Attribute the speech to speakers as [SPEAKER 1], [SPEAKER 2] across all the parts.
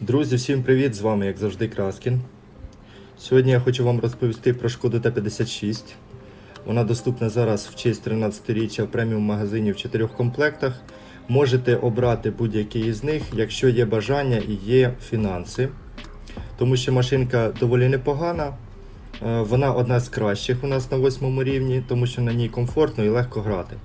[SPEAKER 1] Друзі, всім привіт! З вами, як завжди, Краскін. Сьогодні я хочу вам розповісти про шкоду Т-56. Вона доступна зараз в честь 13-річчя в преміум магазині в чотирьох комплектах. Можете обрати будь-який із них, якщо є бажання і є фінанси. Тому що машинка доволі непогана. Е, Вона одна з кращих у нас на восьмому рівні, тому що на ній комфортно і легко грати.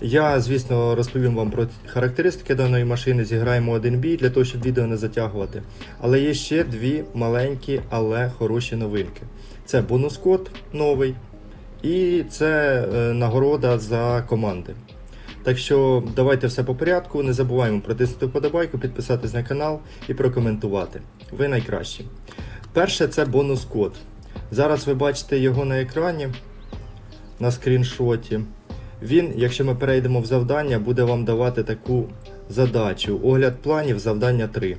[SPEAKER 1] Я, звісно, розповім вам про характеристики даної машини, зіграємо один бій для того, щоб відео не затягувати. Але є ще дві маленькі, але хороші новинки. Це бонус-код новий, і це е, нагорода за команди. Так що давайте все по порядку. Не забуваємо протиснути вподобайку, підписатись на канал і прокоментувати. Ви найкращі. Перше це бонус-код. Зараз ви бачите його на екрані на скріншоті. Він, якщо ми перейдемо в завдання, буде вам давати таку задачу: огляд планів, завдання 3.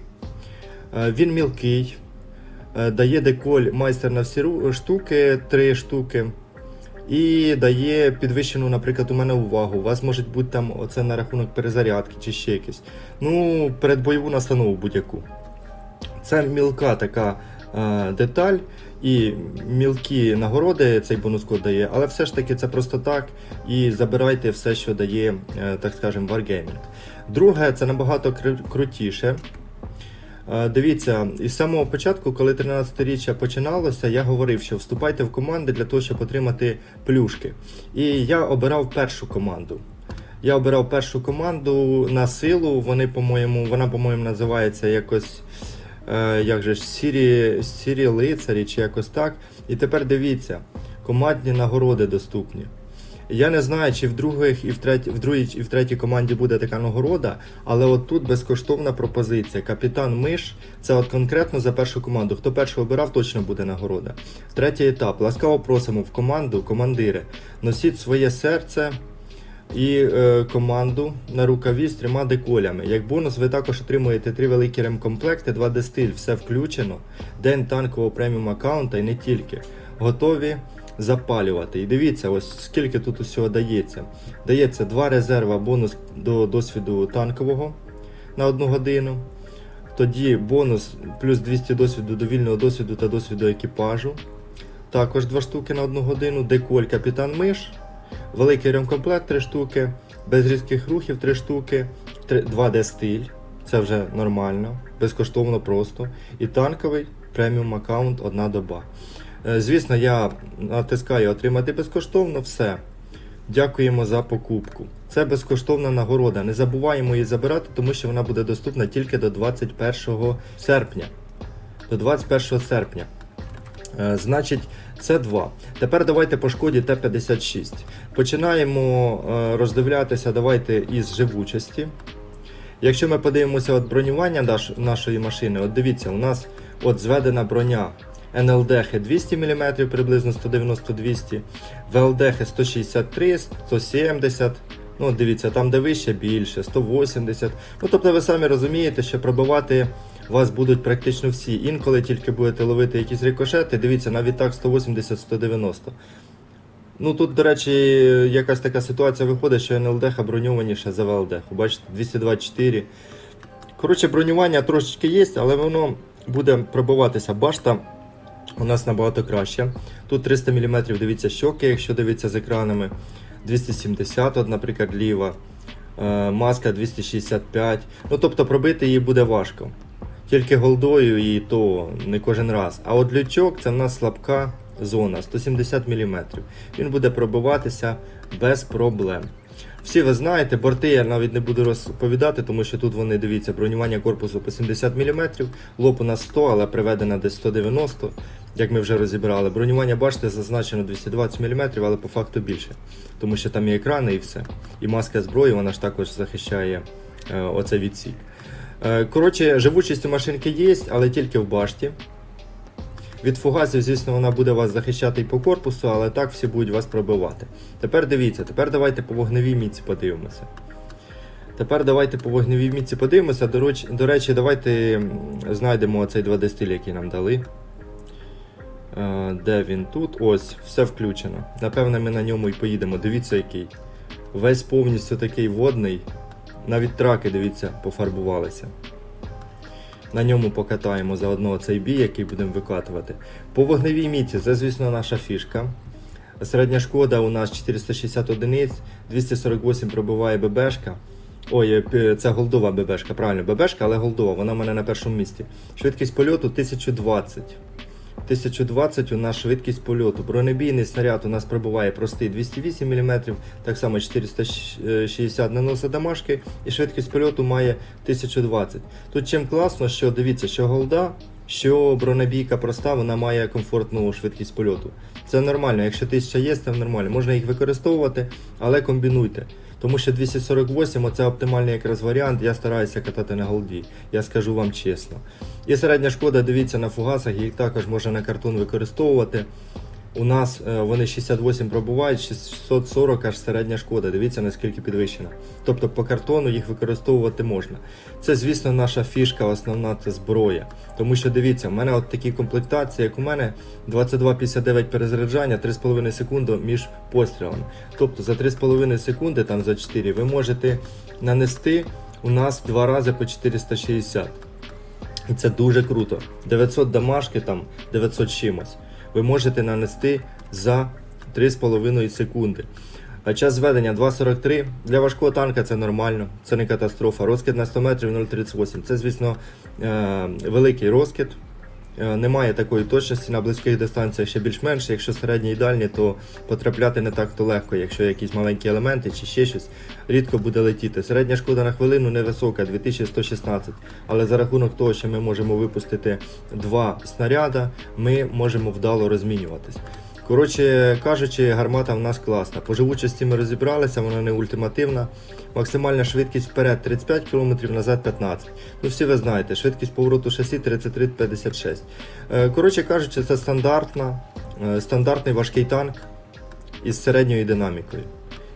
[SPEAKER 1] Е, Він мілкий, е, дає деколь майстер на всі штуки, 3 штуки. І дає підвищену, наприклад, у мене увагу. У вас може бути там оце на рахунок перезарядки чи ще якесь. Ну, передбойову настанову будь-яку. Це мілка така е, деталь і мілкі нагороди цей бонус код дає, але все ж таки це просто так. І забирайте все, що дає, е, так скажемо, Wargaming. Друге, це набагато крутіше. Е, Дивіться, із самого початку, коли 13-річчя починалося, я говорив, що вступайте в команди для того, щоб отримати плюшки. І я обирав першу команду. Я обирав першу команду на силу. Вони, по-моєму, вона, по-моєму, називається якось. Е, як же ж, сірі, сірі лицарі чи якось так. І тепер дивіться, командні нагороди доступні. Я не знаю, чи в других і в третій, в другій і в третій команді буде така нагорода, але от тут безкоштовна пропозиція. Капітан Миш це от конкретно за першу команду. Хто першого обирав, точно буде нагорода. Третій етап. Ласкаво просимо в команду, командири. Носіть своє серце і е, команду на рукаві з трьома деколями. Як бонус, ви також отримуєте три великі ремкомплекти, 2D стиль, все включено, день танкового преміум аккаунта і не тільки. Готові запалювати. І дивіться, ось скільки тут усього дається. Дається два резерва бонус до досвіду танкового на одну годину. Тоді бонус плюс 200 досвіду до вільного досвіду та досвіду екіпажу. Також два штуки на одну годину. Деколь капітан Миш. Великий ремкомплект 3 штуки, без різких рухів 3 штуки, 3 2D стиль, це вже нормально, безкоштовно просто. І танковий преміум аккаунт одна доба. Е, Звісно, я натискаю отримати безкоштовно все. Дякуємо за покупку. Це безкоштовна нагорода. Не забуваємо її забирати, тому що вона буде доступна тільки до 21 серпня. До 21 серпня. Е, Значить, це 2. Тепер давайте по шкоді Т-56. Починаємо е, роздивлятися давайте із живучості. Якщо ми подивимося от бронювання нашої машини, от дивіться, у нас от зведена броня НЛДХ 200 мм, приблизно 190-200, ВЛДХ 163, 170 Ну, дивіться, там де вище більше, 180. Ну, тобто ви самі розумієте, що пробивати вас будуть практично всі. Інколи тільки будете ловити якісь рикошети, дивіться, навіть так 180-190. Ну тут, до речі, якась така ситуація виходить, що НЛДХ броньованіше за ВЛДХ. Бачите, 224. Коротше, бронювання трошечки є, але воно буде пробиватися. Башта у нас набагато краще. Тут 300 мм, дивіться щоки, якщо дивитися з екранами. 270, от, наприклад, ліва. Е, Маска 265. Ну, тобто пробити її буде важко. Тільки голдою і то не кожен раз. А от лючок це в нас слабка зона 170 мм. Він буде пробиватися без проблем. Всі ви знаєте, борти я навіть не буду розповідати, тому що тут вони дивіться, бронювання корпусу по 70 мм, лоб у нас 100, але приведено десь 190, як ми вже розібрали. Бронювання бачите, зазначено 220 мм, але по факту більше. Тому що там і екрани, і все. І маска зброї, вона ж також захищає е, оцей відсік. Е, Коротше, живучість у машинки є, але тільки в башті. Від фугасів, звісно, вона буде вас захищати і по корпусу, але так всі будуть вас пробивати. Тепер дивіться, тепер давайте по вогневій міці подивимося. Тепер давайте по вогневій міці подивимося. До речі, до речі давайте знайдемо цей 2D стиль, який нам дали. Е, Де він тут? Ось, все включено. Напевне, ми на ньому і поїдемо. Дивіться, який. Весь повністю такий водний. Навіть траки, дивіться, пофарбувалися. На ньому покатаємо заодно цей бій, який будемо викатувати. По вогневій міці, це, звісно, наша фішка. Середня шкода у нас 460 одиниць, 248 пробиває ББшка. Ой, е, це голдова ББшка, правильно, ББшка, але голдова, вона в мене на першому місці. Швидкість польоту 1020. 1020 у нас швидкість польоту. Бронебійний снаряд у нас пробуває простий 208 мм, так само 460 наносить дамажки, і швидкість польоту має 1020. Тут чим класно, що дивіться, що голда, що бронебійка проста, вона має комфортну швидкість польоту. Це нормально, якщо 1000 є, це нормально. Можна їх використовувати, але комбінуйте. Тому що 248 це оптимальний якраз варіант. Я стараюся катати на голді. Я скажу вам чесно. І середня шкода, дивіться на фугасах, їх також можна на картон використовувати. У нас е, вони 68 пробувають, 640 аж середня шкода. Дивіться наскільки підвищена. Тобто по картону їх використовувати можна. Це, звісно, наша фішка, основна це зброя. Тому що дивіться, в мене от такі комплектації, як у мене 22,59 перезаряджання, 3,5 секунди між пострілами. Тобто за 3,5 секунди, там за 4, ви можете нанести у нас два рази по 460. І це дуже круто. 900 дамажки, там 900 чимось. Ви можете нанести за 3,5 секунди. Час зведення 2.43. Для важкого танка це нормально, це не катастрофа. Розкид на 100 метрів 0,38. Це, звісно, е, великий розкид. Е, Немає такої точності на близьких дистанціях ще більш-менш. Якщо середні і дальні, то потрапляти не так то легко. Якщо якісь маленькі елементи чи ще щось, рідко буде летіти. Середня шкода на хвилину невисока, 2116. Але за рахунок того, що ми можемо випустити два снаряда, ми можемо вдало розмінюватись. Коротше кажучи, гармата в нас класна. По живучості ми розібралися, вона не ультимативна. Максимальна швидкість вперед 35 км, назад 15 Ну всі ви знаєте, швидкість повороту шасі 33-56. Е, Коротше кажучи, це стандартна, е, стандартний важкий танк із середньою динамікою.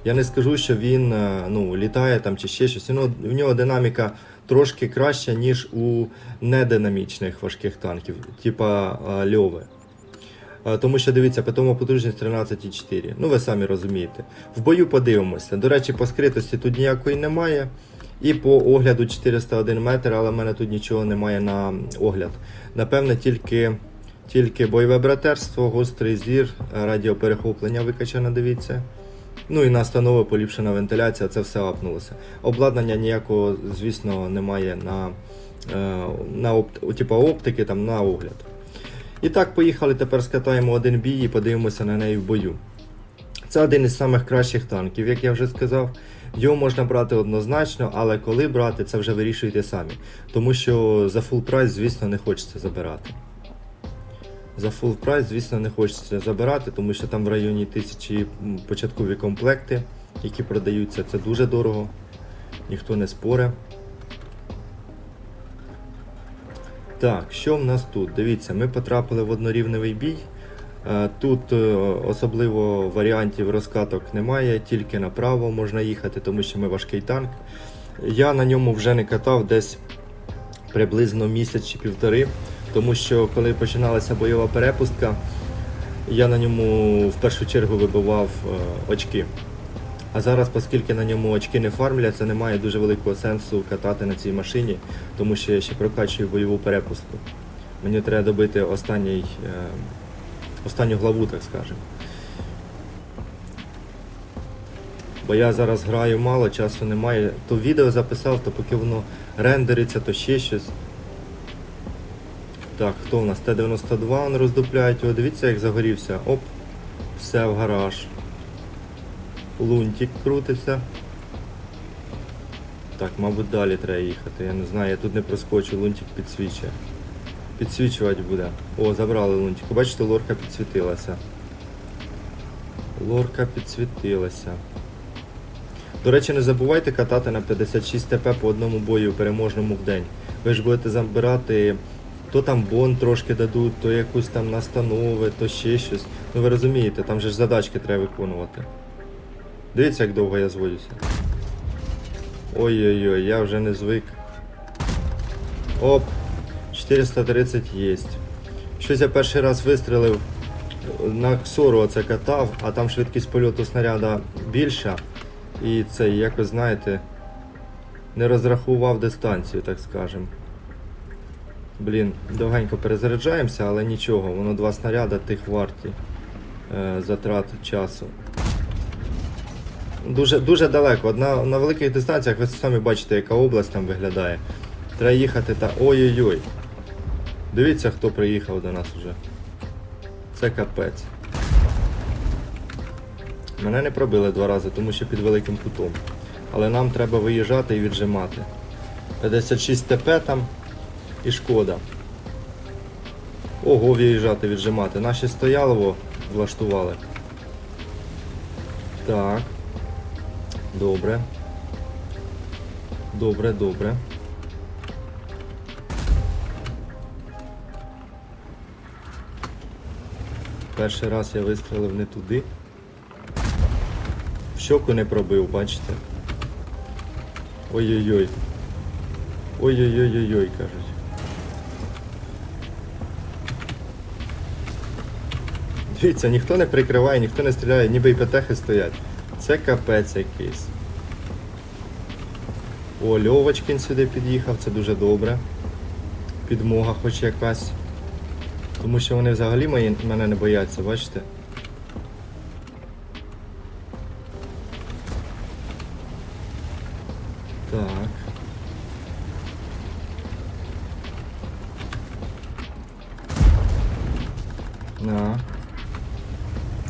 [SPEAKER 1] Я не скажу, що він е, ну, літає там чи ще щось. Ну, в нього динаміка трошки краща, ніж у нединамічних важких танків, типа Льови. Е, Тому що дивіться, питома потужність 13,4. Ну ви самі розумієте. В бою подивимося. До речі, по скритості тут ніякої немає. І по огляду 401 метр, але в мене тут нічого немає на огляд. Напевне, тільки, тільки бойове братерство, гострий зір, радіоперехоплення викачано, дивіться. Ну і настанови поліпшена вентиляція, це все апнулося. Обладнання ніякого, звісно, немає на, е, на опт, типу, оптики там, на огляд. І так, поїхали, тепер скатаємо один бій і подивимося на неї в бою. Це один із самих кращих танків, як я вже сказав. Його можна брати однозначно, але коли брати, це вже вирішуйте самі. Тому що за full прайс, звісно, не хочеться забирати. За full прайс, звісно, не хочеться забирати, тому що там в районі тисячі початкові комплекти, які продаються, це дуже дорого. Ніхто не споре. Так, що в нас тут? Дивіться, ми потрапили в однорівневий бій. Е, Тут е, особливо варіантів розкаток немає, тільки направо можна їхати, тому що ми важкий танк. Я на ньому вже не катав десь приблизно місяць чи півтори, тому що коли починалася бойова перепустка, я на ньому в першу чергу вибивав е, очки. А зараз, оскільки на ньому очки не фармляться, немає дуже великого сенсу катати на цій машині, тому що я ще прокачую бойову перепустку. Мені треба добити останній, е, останню главу, так скажемо. Бо я зараз граю мало, часу немає. То відео записав, то поки воно рендериться, то ще щось. Так, хто в нас? Т-92 роздупляють. О, дивіться, як загорівся. Оп, все в гараж. Лунтик крутиться. Так, мабуть, далі треба їхати. Я не знаю, я тут не проскочу, лунтик підсвічує. Підсвічувати буде. О, забрали лунтик. Бачите, лорка підсвітилася. Лорка підсвітилася. До речі, не забувайте катати на 56 ТП по одному бою переможному в день. Ви ж будете забирати, то там бон трошки дадуть, то якусь там настанови, то ще щось. Ну ви розумієте, там же ж задачки треба виконувати. Дивіться, як довго я зводюся. Ой-ой-ой, я вже не звик. Оп, 430 є. Щось я перший раз вистрілив на ксору оце катав, а там швидкість польоту снаряда більша. І це якось, знаєте, не розрахував дистанцію, так скажем. Блін, довгенько перезаряджаємося, але нічого, воно два снаряда тих варті е, затрат часу. Дуже, дуже далеко. На, на великих дистанціях ви самі бачите, яка область там виглядає. Треба їхати та. Ой-ой-ой. Дивіться, хто приїхав до нас уже. Це капець. Мене не пробили два рази, тому що під великим кутом. Але нам треба виїжджати і віджимати. 56 ТП там і шкода. Ого, виїжджати, віджимати. Наші стоялово влаштували. Так. Добре. Добре, добре. Перший раз я вистрілив не туди. В щоку не пробив, бачите? Ой-ой-ой. Ой-ой-ой-ой-ой, кажуть. Дивіться, ніхто не прикриває, ніхто не стріляє, ніби і п'ятехи стоять. Це капець якийсь. О, Льовочкін сюди під'їхав, це дуже добре. Підмога хоч якась. Тому що вони взагалі мої, мене не бояться, бачите? Так. На.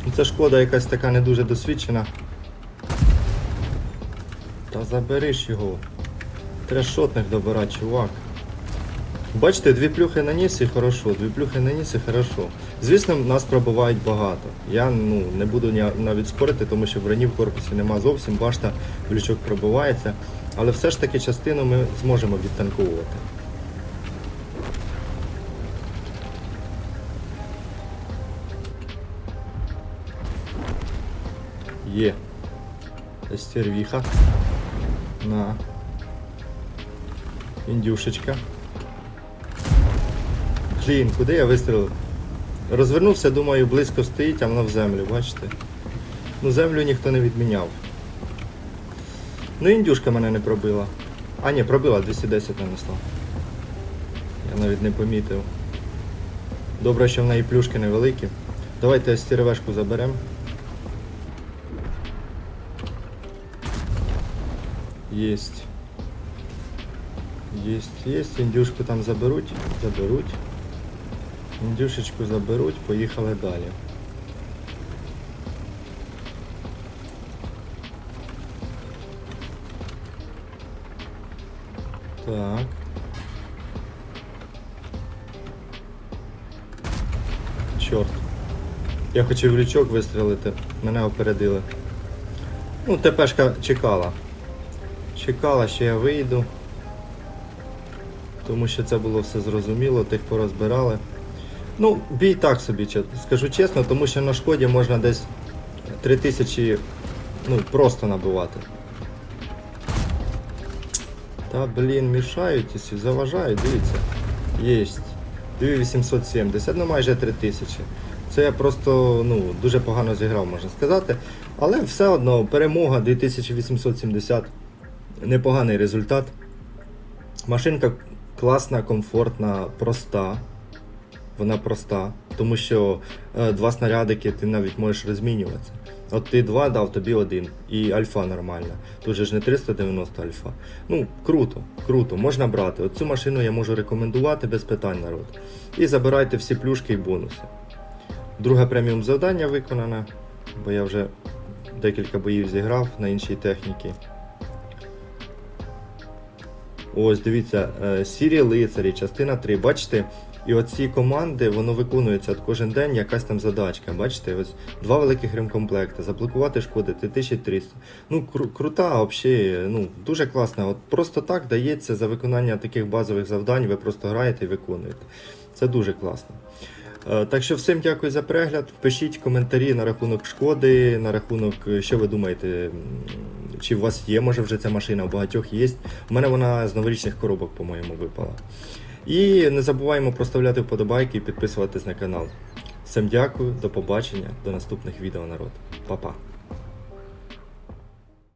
[SPEAKER 1] Ну це шкода якась така не дуже досвідчена. Та забери ж його. Треба шотних добирати, чувак. Бачите, дві плюхи наніс і хорошо, дві плюхи наніс і хорошо. Звісно, нас пробувають багато. Я ну, не буду навіть спорити, тому що броні в корпусі нема зовсім, башта в лючок пробивається. Але все ж таки частину ми зможемо відтанковувати. Є. Стервіха. На. Індюшечка. Блін, куди я вистрілив? Розвернувся, думаю, близько стоїть, а воно в землю, бачите? Ну, землю ніхто не відміняв. Ну, індюшка мене не пробила. А, ні, пробила, 210 нанесла. Я навіть не помітив. Добре, що в неї плюшки невеликі. Давайте стеревешку заберемо. Єсть. Єсть, єсть. Індюшку там заберуть. Заберуть. Індюшечку заберуть, поїхали далі. Так. Чорт. Я хотів в лючок вистрілити, мене опередили. Ну, ТПшка чекала. Чекала, що я вийду. Тому що це було все зрозуміло, тих порозбирали. Ну, бій так собі, скажу чесно, тому що на шкоді можна десь 3000 ну, просто набивати. Та блін, мішають і заважають, дивіться. Єсть. 2870, ну майже 3000. Це я просто ну, дуже погано зіграв, можна сказати. Але все одно перемога 2870. Непоганий результат. Машинка класна, комфортна, проста. Вона проста, тому що е, два снарядики ти навіть можеш розмінюватися. От ти два дав, тобі один. І альфа нормальна. Тут же ж не 390 альфа. Ну, круто, круто, можна брати. От цю машину я можу рекомендувати без питань народ. І забирайте всі плюшки і бонуси. Друге преміум завдання виконане, бо я вже декілька боїв зіграв на іншій техніці. Ось, дивіться, е, сірі лицарі, частина 3. Бачите, і оці команди, воно виконується кожен день якась там задачка. Бачите, ось два великих ремкомплекти, заблокувати шкоди 3300. Ну, кру- крута, взагалі, ну, дуже класна. От просто так дається за виконання таких базових завдань, ви просто граєте і виконуєте. Це дуже класно. Е, Так що всім дякую за перегляд. Пишіть коментарі на рахунок шкоди, на рахунок, е, що ви думаєте, чи у вас є, може вже ця машина, у багатьох є. У мене вона з новорічних коробок, по-моєму, випала. І не забуваємо проставляти вподобайки і підписуватись на канал. Всім дякую, до побачення, до наступних відео, народ. Па-па.